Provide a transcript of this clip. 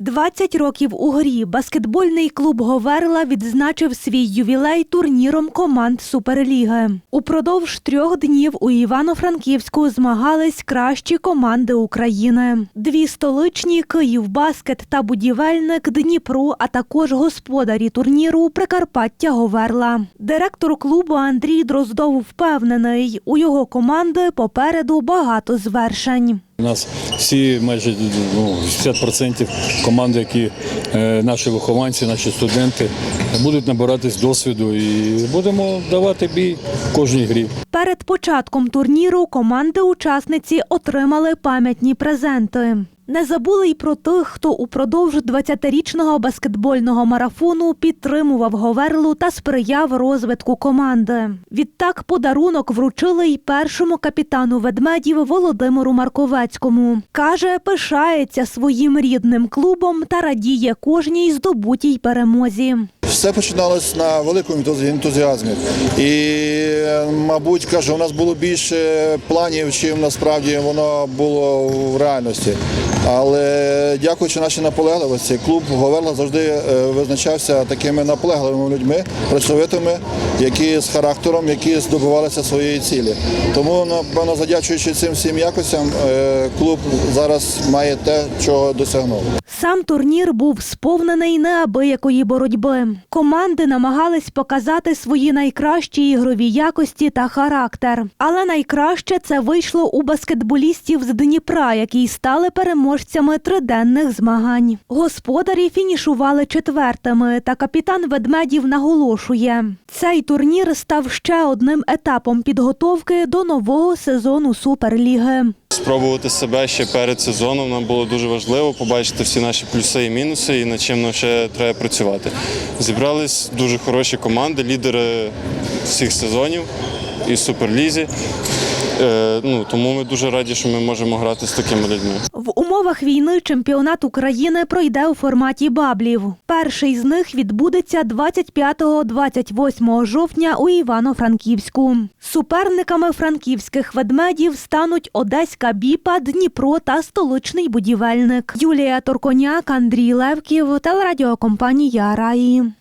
20 років у грі баскетбольний клуб Говерла відзначив свій ювілей турніром команд Суперліги. Упродовж трьох днів у Івано-Франківську змагались кращі команди України. Дві столичні Київбаскет та будівельник Дніпро, а також господарі турніру Прикарпаття Говерла. Директор клубу Андрій Дроздов впевнений, у його команди попереду багато звершень. У нас всі майже ну, 60% команди, які е, наші вихованці, наші студенти будуть набиратись досвіду і будемо давати бій в кожній грі. Перед початком турніру команди-учасниці отримали пам'ятні презенти. Не забули й про тих, хто упродовж 20-річного баскетбольного марафону підтримував Говерлу та сприяв розвитку команди. Відтак подарунок вручили й першому капітану ведмедів Володимиру Марковецькому. Каже, пишається своїм рідним клубом та радіє кожній здобутій перемозі. Все починалось на великому ентузі- ентузіазмі. І, мабуть, каже, у нас було більше планів, чим насправді воно було в реальності. Але дякуючи нашій наполегливості, клуб Говерла завжди е, визначався такими наполегливими людьми, працьовитими, які з характером, які здобувалися своєї цілі. Тому, напевно, задячуючи цим всім якостям, е, клуб зараз має те, чого досягнув. Сам турнір був сповнений неабиякої боротьби. Команди намагались показати свої найкращі ігрові якості та характер. Але найкраще це вийшло у баскетболістів з Дніпра, які стали переможцями триденних змагань. Господарі фінішували четвертими, та капітан ведмедів наголошує: цей турнір став ще одним етапом підготовки до нового сезону Суперліги. Спробувати себе ще перед сезоном нам було дуже важливо побачити всі наші плюси і мінуси, і над чим нам ще треба працювати. Зібрались дуже хороші команди, лідери всіх сезонів і суперлізі. Е, ну, тому ми дуже раді, що ми можемо грати з такими людьми. В умовах війни чемпіонат України пройде у форматі баблів. Перший з них відбудеться 25-28 жовтня у Івано-Франківську. Суперниками франківських ведмедів стануть Одеська Біпа, Дніпро та столичний будівельник. Юлія Торконяк, Андрій Левків, телерадіокомпанія Раї.